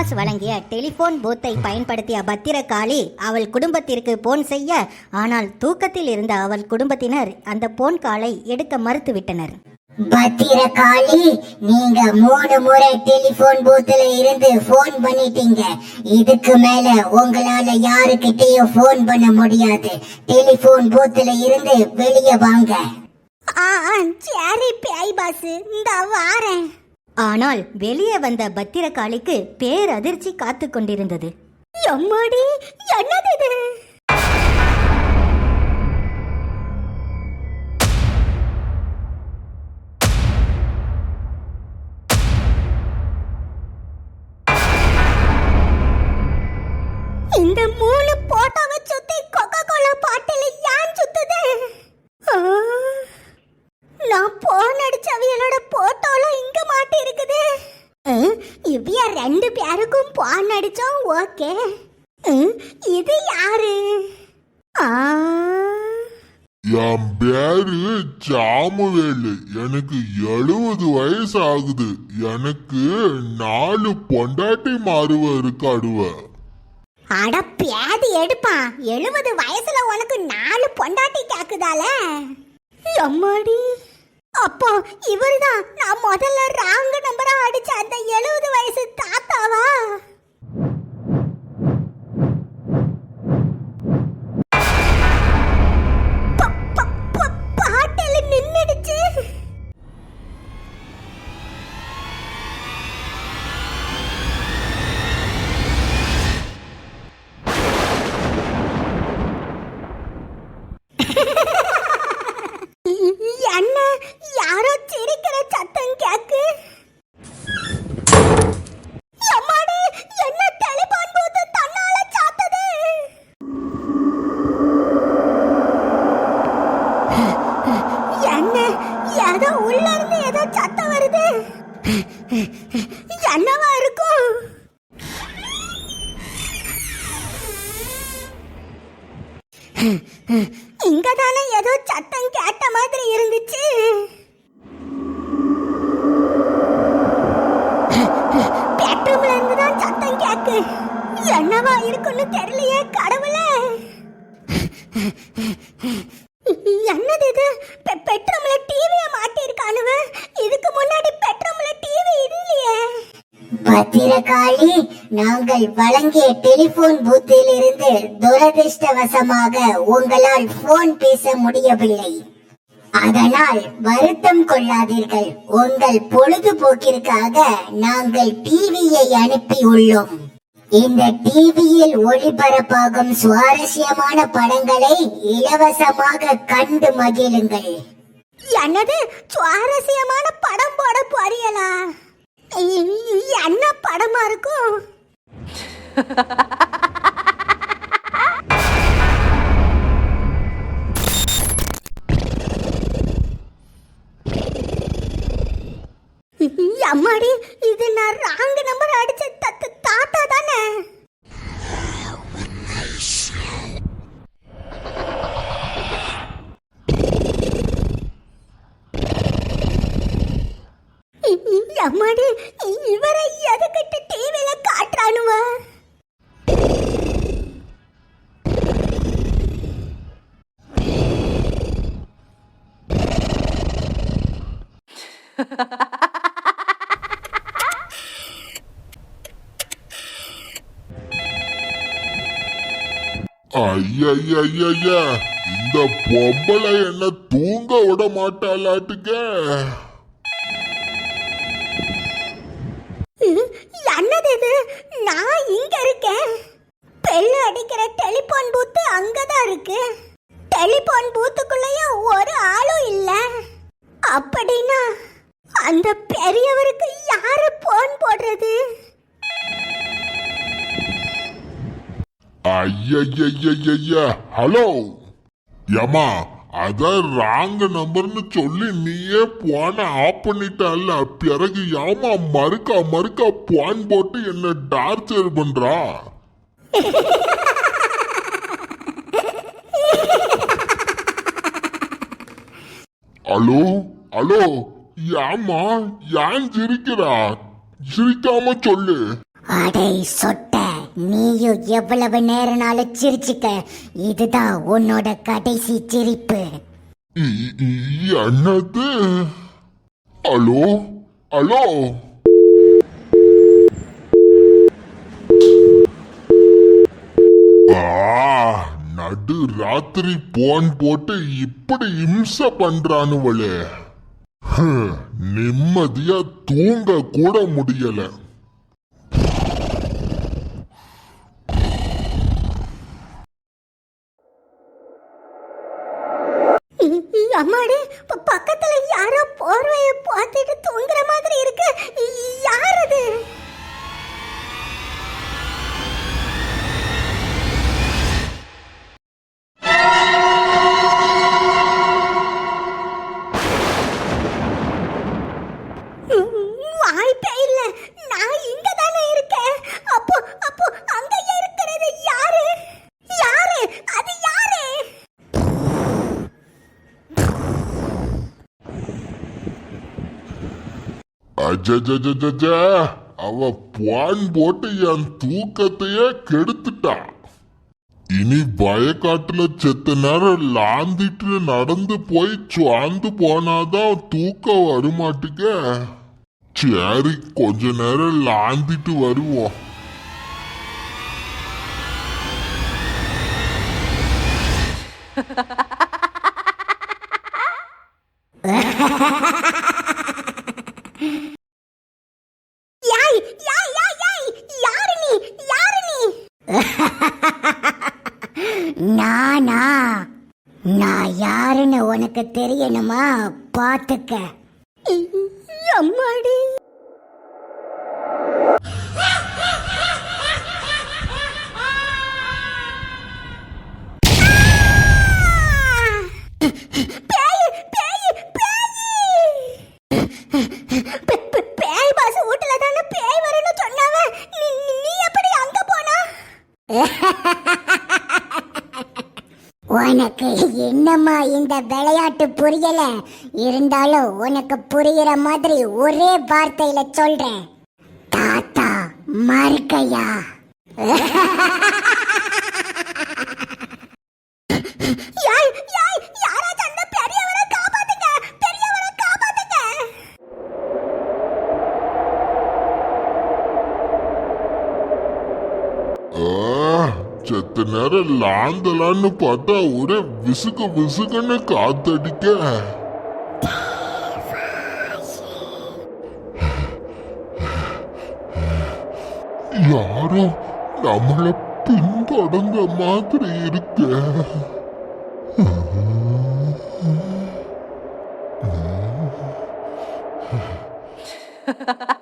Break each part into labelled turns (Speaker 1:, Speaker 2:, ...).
Speaker 1: ஐபாஸ் வழங்கிய டெலிபோன் பூத்தை பயன்படுத்திய பத்திரகாளி அவள் குடும்பத்திற்கு போன் செய்ய ஆனால் தூக்கத்தில் இருந்த அவள் குடும்பத்தினர் அந்த போன் காலை எடுக்க மறுத்துவிட்டனர்.
Speaker 2: பத்திரகாளி நீங்க மூணு முறை டெலிபோன் பூத்துல இருந்து போன் பண்ணிட்டீங்க. இதுக்கு மேல உங்களால யாருக்கிட்டயும் போன் பண்ண முடியாது. டெலிபோன் பூத்துல இருந்து வெளியே வாங்க.
Speaker 3: ஆ ஆ, சரி பேய் பாஸ் இந்த வாரேன்.
Speaker 1: ஆனால் வெளியே வந்த பத்திரகாளிக்கு பேரதிர்ச்சி காத்து கொண்டிருந்தது.
Speaker 3: எம்மாடி என்னது இது? பேருக்கும் போன் அடிச்சோம் ஓகே. இது யாரு?
Speaker 4: என் பேரு சாமுவேலு. எனக்கு எழுபது வயசு ஆகுது எனக்கு நாலு பொண்டாட்டி மாறுவ இருக்காடுவ.
Speaker 3: அட பேதி எடுப்பான் எழுபது வயசுல உனக்கு நாலு பொண்டாட்டி கேக்குதால? எம்மாடி? அப்போ இவர்தான் நான் முதல்ல ராங் நம்பரா அடிச்ச அந்த எழுபது வயசு தாத்தாவா? ஏதோ உள்ள இருந்து ஏதோ சத்தம் வருது. என்னவா இருக்கும்? இங்கதானே ஏதோ சத்தம் கேட்ட மாதிரி இருந்துச்சு. பெட்ரூம்ல இருந்து தான் சத்தம் கேக்கு. என்னவா இருக்குன்னு தெரியலையே கடவுளே என்னது இது பெ- பெட்ரூம்ல டிவிய மாட்டி இருக்கானுவ இதுக்கு முன்னாடி பெட்ரூம்ல டிவி இல்லையே
Speaker 2: காளி நாங்கள் வழங்கிய டெலிபோன் பூத்தில் இருந்து துரதிருஷ்டவசமாக உங்களால் போன் பேச முடியவில்லை. அதனால் வருத்தம் கொள்ளாதீர்கள். உங்கள் பொழுதுபோக்கிற்காக நாங்கள் டிவியை அனுப்பியுள்ளோம். இந்த டிவியில் ஒளிபரப்பாகும் சுவாரஸ்யமான படங்களை இலவசமாக கண்டு மகிழுங்கள்.
Speaker 3: என்னது? சுவாரஸ்யமான படம் போட போறீங்களா? இருக்கும். அம்மாடி இவரை எதுக்கிட்ட டிவியில காட்டுறானுவ
Speaker 4: ஐயய்யய்ய இந்த பொம்பளை என்ன தூங்க விட மாட்டாளாட்டுக்க
Speaker 3: என்னது இது நான் இங்க இருக்கேன் பெல்லு அடிக்கிற டெலிபோன் பூத்து அங்கதான் இருக்கு டெலிபோன் பூத்துக்குள்ளேயும் ஒரு ஆளும் இல்ல. அப்படின்னா அந்த பெரியவருக்கு யாரு போன் போடுறது?
Speaker 4: ஐயய்யய்யய்ய ஹலோ. ஏமா அதான் ராங்க நம்பர்னு சொல்லி நீயே போன ஆஃப் பண்ணிட்டல்ல. பிறகு ஏமா மறுக்கா மறுக்கா போன் போட்டு என்ன டார்ச்சர் பண்றா? ஹலோ? ஹலோ? ஏம்மா ஏன் சிரிக்கிறா? சிரிக்காம சொல்லு.
Speaker 2: அடே சொட்ட நீயும் எவ்வளவு நேரனாலும் சிரிச்சுக்க. இதுதான் உன்னோட கடைசி சிரிப்பு.
Speaker 4: என்னது? ஹலோ? ஆ, நடு ராத்திரி போன் போட்டு இப்படி இம்ச பண்றானுவளே. நிம்மதியா தூங்க கூட முடியல. அவ பான் போட்டு என் தூக்கத்தையே கெடுத்துட்டா. இனி பயக்காட்டுல செத்த நேரம் லாந்திட்டு நடந்து போய் சுவாந்து போனாதான் தூக்கம் வருமாட்டுக்க. சரி கொஞ்ச நேரம் லாந்திட்டு வருவோம்.
Speaker 3: யாய் யாய் யாய் யாய் யாரு நீ யாரு நீ
Speaker 2: நானா நான் யாருன்னு தெரியணுமா? பார்த்துக்க.
Speaker 3: அம்மாடி பேய் பேய் பேய் பே- பே- பேய் பாச வீட்டுல தானே பேய் வரும்னு சொன்னாவ நீ நீ- நீ எப்படி அங்க போனா
Speaker 2: உனக்கு என்னம்மா இந்த விளையாட்டு புரியல. இருந்தாலும் உனக்கு புரியுற மாதிரி ஒரே வார்த்தையில சொல்றேன். தாத்தா மறுக்கையா?
Speaker 3: யாய்
Speaker 4: செத்த நேரம் லாந்தலான்னு பார்த்தா ஒரே விசுக்கு விசுக்குன்னு காத்தடிக்க. யாரோ நம்மள பின்தொடங்க மாதிரி இருக்க.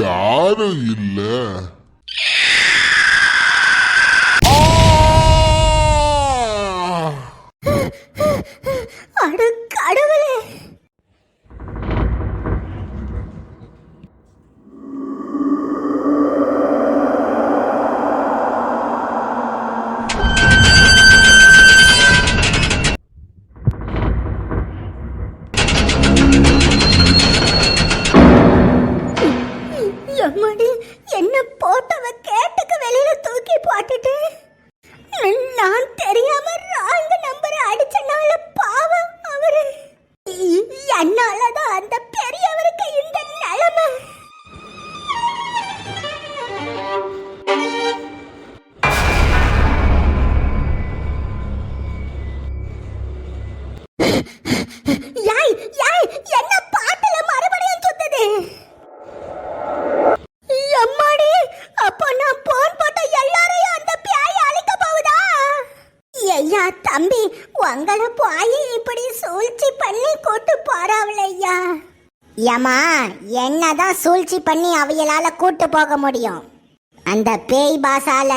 Speaker 4: யாரும் இல்ல ஆ!
Speaker 3: நான்
Speaker 2: ஏமா என்னதான் சூழ்ச்சி பண்ணி அவையலால கூட்டு போக முடியும்? அந்த பேய் பாசால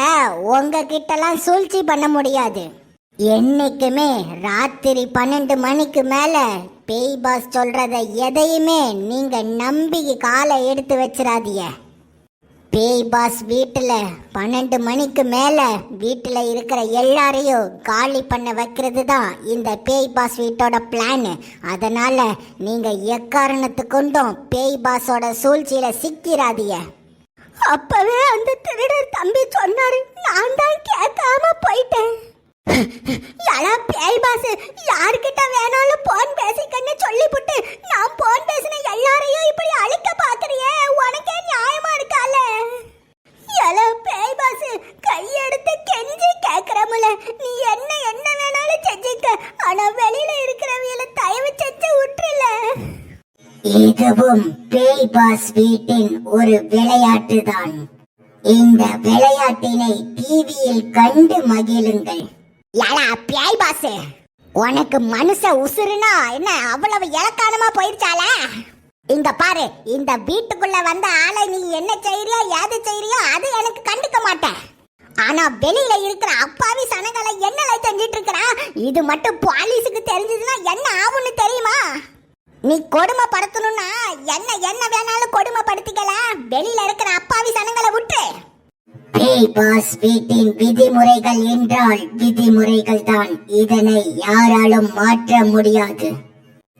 Speaker 2: உங்ககிட்டலாம் சூழ்ச்சி பண்ண முடியாது. என்னைக்குமே ராத்திரி பன்னெண்டு மணிக்கு மேல பேய் பாஸ் சொல்றத எதையுமே நீங்க நம்பி காலை எடுத்து வச்சிடாதீங்க பேய் பாஸ் வீட்டில் பன்னெண்டு மணிக்கு மேலே வீட்டில் இருக்கிற எல்லாரையும் காலி பண்ண வைக்கிறது தான் இந்த பேய் பாஸ் வீட்டோட பிளான் அதனால் நீங்கள் எக்காரணத்து கொண்டும் பேய் பாஸோட சூழ்ச்சியில் சிக்கிறாதிய
Speaker 3: அப்பவே அந்த திருடர் தம்பி சொன்னாரு நான் தான் கேட்காம போயிட்டேன். யாரா பேய் பாஸ் யார்கிட்ட வேணாலும் போன் பேசிக்கன்னு சொல்லிப்புட்டு நான் போன் பேசின எல்லாரையும் இப்படி அழிக்க பாக்குறியே? உனக்கே நியாயமா இருக்கால எல பேய் பாஸ் கையெடுத்து கெஞ்சி கேக்குறமுல நீ என்ன என்ன வேணாலும் செஞ்சுக்க. ஆனா வெளியில இருக்கிறவங்கள தயவு செஞ்சு உற்றுல.
Speaker 2: இதுவும் பேய் பாஸ் வீட்டின் ஒரு விளையாட்டு தான் இந்த விளையாட்டினை டிவியில் கண்டு மகிழுங்கள்.
Speaker 3: யாரா பியாய் பாஸ்? உனக்கு மனுஷ உசுருனா என்ன அவ்வளவு இலக்கானமா போயிருச்சால? இங்க பாரு இந்த வீட்டுக்குள்ள வந்த ஆளை நீ என்ன செய்யறியோ ஏது செய்யறியோ அது எனக்கு கண்டுக்க மாட்டேன். ஆனா வெளியில இருக்கிற அப்பாவி சனங்களை என்னல செஞ்சிட்டு இருக்கறா இது மட்டும் போலீஸுக்கு தெரிஞ்சதுன்னா என்ன ஆகும்னு தெரியுமா? நீ கொடுமை படுத்தணும்னா என்ன என்ன வேணாலும் கொடுமைப்படுத்திக்கலாம் வெளியில இருக்கிற அப்பாவி சனங்களை விட்டு
Speaker 2: பேய் பாஸ் வீட்டின் விதிமுறைகள் என்றால் விதிமுறைகள் தான். இதனை யாராலும் மாற்ற முடியாது.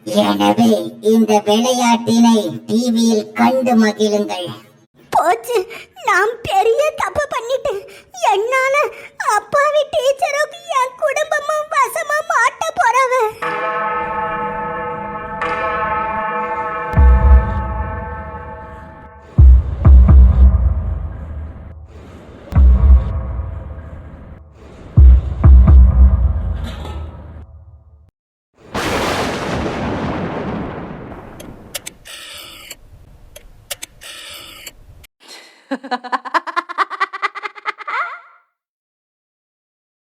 Speaker 2: எனவே இந்த விளையாட்டினை டிவியில் கண்டு மகிழுங்கள்.
Speaker 3: போச்சு நான் பெரிய தப்பு பண்ணிட்டேன் என்னால அப்பாவி டீச்சரும் என் குடும்பமும் வசமா மாட்ட போறவ